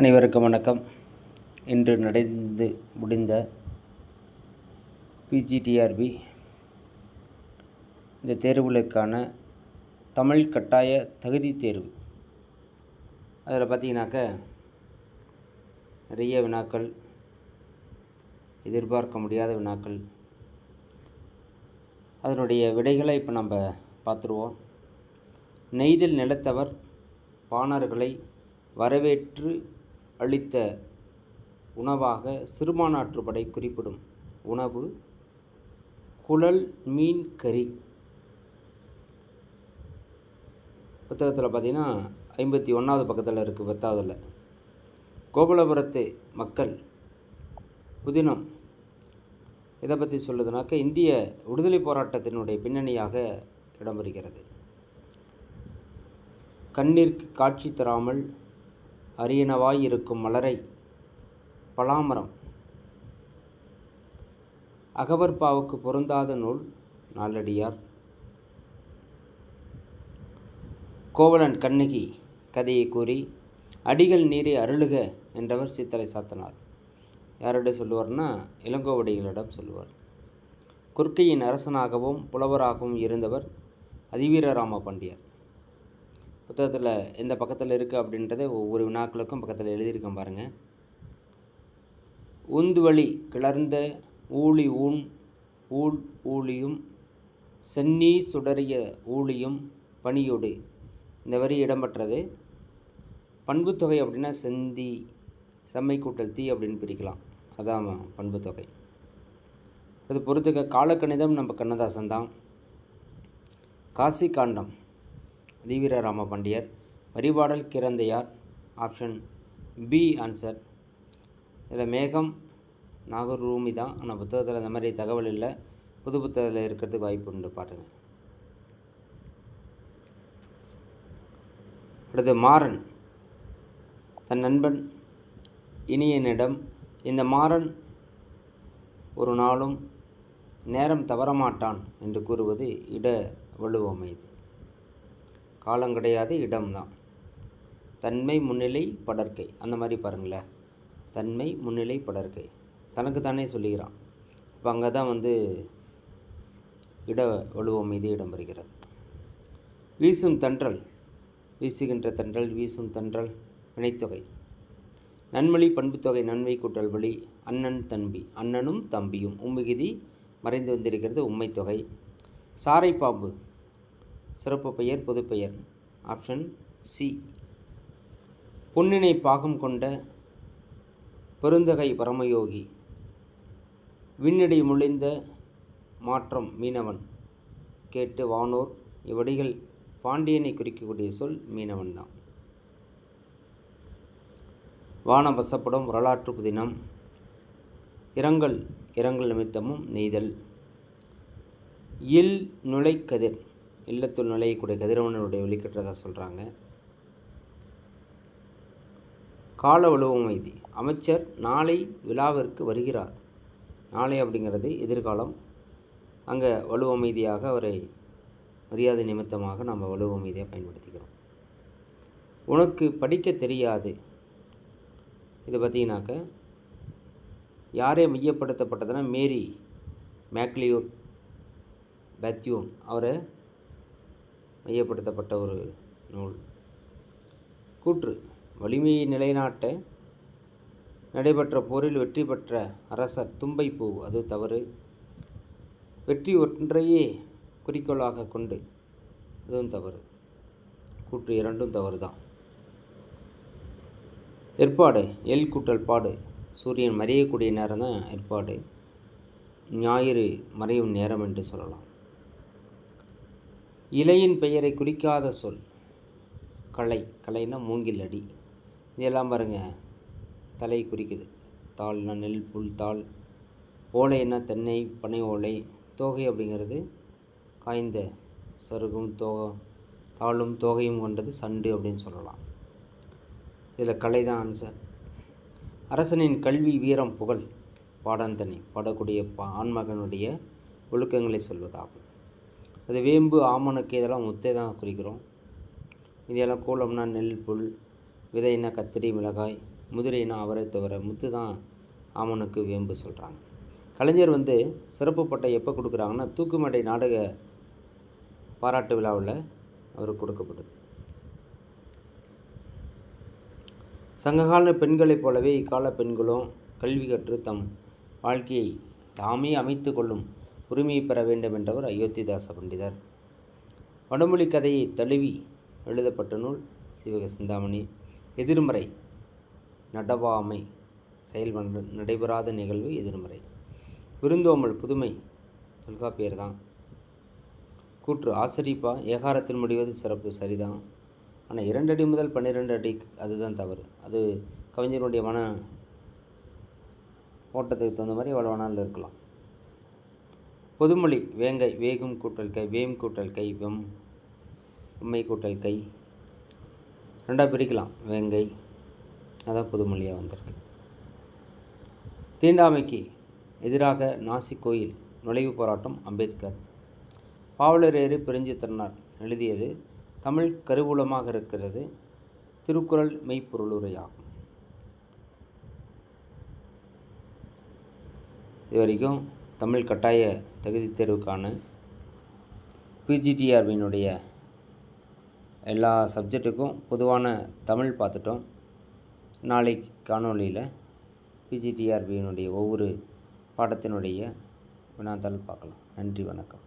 அனைவருக்கும் வணக்கம். இன்று நடந்து முடிந்த பிஜிடிஆர்பி இந்த தேர்வுகளுக்கான தமிழ் கட்டாய தகுதி தேர்வு. அதில் பார்த்தீங்கன்னாக்க நிறைய வினாக்கள் எதிர்பார்க்க முடியாத வினாக்கள். அதனுடைய விடைகளை இப்போ நம்ம பார்த்துருவோம். நெய்தல் நிலத்தவர் பாணர்களை வரவேற்று அளித்த உணவாக சிறுமானாற்றுப்படை குறிப்பிடும். உணவு குழல் மீன் கறி. புத்தகத்தில் பார்த்தீங்கன்னா ஐம்பத்தி ஒன்றாவது பக்கத்தில் இருக்குது பத்தாவதில். கோபலபுரத்து மக்கள் புதினம். இதை பற்றி சொல்லுதுனாக்க இந்திய விடுதலை போராட்டத்தினுடைய பின்னணியாக இடம்பெறுகிறது. கண்ணிற்கு காட்சி தராமல் அரியனவாய் இருக்கும் மலரை பலாமரம். அகவற்பாவுக்கு பொருந்தாத நூல் நாலடியார் கோவலன் கண்ணகி கதையை கூறி அடிகள் நீரை அருளுக என்றவர் சித்தலை சாத்தனார். யாரிடம் சொல்லுவார்னா இளங்கோவடிகளிடம் சொல்லுவார். குர்க்கையின் அரசனாகவும் புலவராகவும் இருந்தவர் அதிவீரராம பாண்டியர். புத்தகத்தில் எந்த பக்கத்தில் இருக்குது அப்படின்றத ஒவ்வொரு வினாக்களுக்கும் பக்கத்தில் எழுதியிருக்கேன் பாருங்கள் உந்துவழி கிளர்ந்த ஊழி ஊன் ஊழ் ஊழியும் சென்னி சுடறிய ஊழியும் பணியோடு. இந்த வரி இடம்பெற்றது. பண்புத்தொகை அப்படின்னா செந்தி செம்மை கூட்டல் தீ அப்படின்னு பிரிக்கலாம். அதான் பண்புத்தொகை. அது பொறுத்துக்க காலக்கணிதம் நம்ம கண்ணதாசன் தான். காசி காண்டம் தீவிர ராம பாண்டியர் வரிபாடல் கிரந்தையார். Option B answer. இதில் மேகம் நாகூர் ரூமி தான் ஆனால் புத்தகத்தில் அந்த மாதிரி தகவல் இல்லை. புது புத்தகத்தில் இருக்கிறதுக்கு வாய்ப்பு உண்டு பாருங்கள் அடுத்து மாறன். தன் நண்பன் இனியனிடம் இந்த மாறன் ஒரு நாளும் நேரம் தவறமாட்டான் என்று கூறுவது இட வலுவமைது. காலம் கிடையாது இடம்தான் தன்மை முன்னிலை படர்க்கை அந்த மாதிரி பாருங்களேன். தன்மை முன்னிலை படர்க்கை தனக்கு தானே சொல்லுகிறான் இப்போ அங்கே தான் வந்து இட இடம் இடம்பெறுகிறது வீசும் தன்றல். வீசுகின்ற தன்றல் வீசும் தன்றல். வினைத்தொகை நன்மொழி பண்புத்தொகை நன்மை கூட்டல் வழி. அண்ணன் தம்பி. அண்ணனும் தம்பியும். உம்மிகுதி மறைந்து வந்திருக்கிறது உண்மைத்தொகை சாரைப்பாம்பு சிறப்பு பெயர் பொதுப்பெயர் ஆப்ஷன் சி பொன்னினை பாகம் கொண்ட பெருந்தகை பரமயோகி. விண்ணடி முழிந்த மாற்றம் மீனவன். கேட்டு வானோர் இவ்வடிகள் பாண்டியனை குறிக்கக்கூடிய சொல் மீனவன் தான். வானம் வசப்படும் வரலாற்று புதினம் இரங்கல் இரங்கல் நிமித்தமும் நெய்தல். இல் நுழைக்கதிர். இல்லத்துள் நுழையக்கூடிய கதிரவனுடைய வெளிக்கட்டுறதா சொல்கிறாங்க கால வலுவமைதி அமைச்சர் நாளை விழாவிற்கு வருகிறார். நாளை அப்படிங்கிறது எதிர்காலம். அங்கே வலுவமைதியாக அவரை மரியாதை நிமித்தமாக நம்ம வலுவமைதியாக பயன்படுத்திக்கிறோம். உனக்கு படிக்க தெரியாது. இதை பார்த்தீங்கன்னாக்க யாரே மையப்படுத்தப்பட்டதுன்னா மேரி மேக்லியோட் பேத்யூன் அவரை மையப்படுத்தப்பட்ட ஒரு நூல். கூற்று. வலிமையை நிலைநாட்ட நடைபெற்ற போரில் வெற்றி பெற்ற அரசர் தும்பைப்பூ. அது தவறு. வெற்றி ஒன்றையே குறிக்கோளாக கொண்டு அதுவும் தவறு. கூற்று இரண்டும் தவறு தான் ஏற்பாடு. எல் கூட்டல் பாடு. சூரியன் மறையக்கூடிய நேரம் தான் ஏற்பாடு. ஞாயிறு மறையும் நேரம் என்று சொல்லலாம். இலையின் பெயரை குறிக்காத சொல். களை கலைன்னா மூங்கில் அடி. இதெல்லாம் பாருங்கள் தலை குறிக்குது. தாள்னா நெல் புல் தாள். ஓலைன்னா தென்னை பனை ஓலை. தோகை அப்படிங்கிறது காய்ந்த சருகும் தோக தாளும் தோகையும் கொண்டது சண்டு அப்படின்னு சொல்லலாம். இதில் கலை தான் ஆன்சர் அரசனின் கல்வி வீரம் புகழ். பாடந்தனி பாடக்கூடிய பா ஆண்மகனுடைய ஒழுக்கங்களை சொல்வதாகும். அது வேம்பு ஆமணக்கு இதெல்லாம் முத்தை தான் குறிக்கிறோம். இதையெல்லாம் கோலம்னா நெல் புல் விதைனா கத்திரி மிளகாய் முதிரைனா அவரை தவிர முத்து தான் ஆமனுக்கு வேம்பு சொல்கிறாங்க கலைஞர் வந்து சிறப்பு பட்டை எப்போ கொடுக்குறாங்கன்னா தூக்குமேடை நாடக பாராட்டு விழாவில் அவருக்கு கொடுக்கப்படுது சங்ககால பெண்களைப் போலவே இக்கால பெண்களும் கல்வி கற்று தம் வாழ்க்கையை தாமே அமைத்து கொள்ளும் உரிமையை பெற வேண்டும் என்றவர் அயோத்திதாச பண்டிதர். வடமொழி கதையை தழுவி எழுதப்பட்ட நூல் சிவக சிந்தாமணி. எதிர்மறை நடவாமை செயல் நடைபெறாத நிகழ்வு எதிர்மறை. விருந்தோமல் புதுமை தொல்காப்பியர் தான் கூற்று ஆசிரிப்பா ஏகாரத்தில் முடிவது சிறப்பு சரிதான். ஆனால் இரண்டு அடி முதல் பன்னிரெண்டு அடி அதுதான் தவறு. அது கவிஞனுடைய மன ஓட்டத்துக்கு தகுந்த மாதிரி எவ்வளோ வேணாலும் இருக்கலாம். பொதுமொழி வேங்கை வேகும் கூட்டல் கை வேம் கூட்டல் கை வெம் உண்மை கூட்டல் கை. ரெண்டாக பிரிக்கலாம். வேங்கை அதான் பொதுமொழியாக வந்திருக்கு. தீண்டாமைக்கு எதிராக நாசிக் கோயில் நுழைவு போராட்டம் அம்பேத்கர். பாவலரேறு பிரிஞ்சு திறனார் எழுதியது தமிழ் கருவூலமாக இருக்கிறது திருக்குறள் மெய்ப்பொருளுரையாகும். இது வரைக்கும் தமிழ் கட்டாய தகுதி தேர்வுக்கான பிஜிடிஆர்பியினுடைய எல்லா சப்ஜெக்ட்டுக்கும் பொதுவான தமிழ் பார்த்துட்டோம். நாளை காணொலியில் பிஜிடிஆர்பியினுடைய ஒவ்வொரு பாடத்தினுடைய வினாத்தாள் பார்க்கலாம். நன்றி வணக்கம்.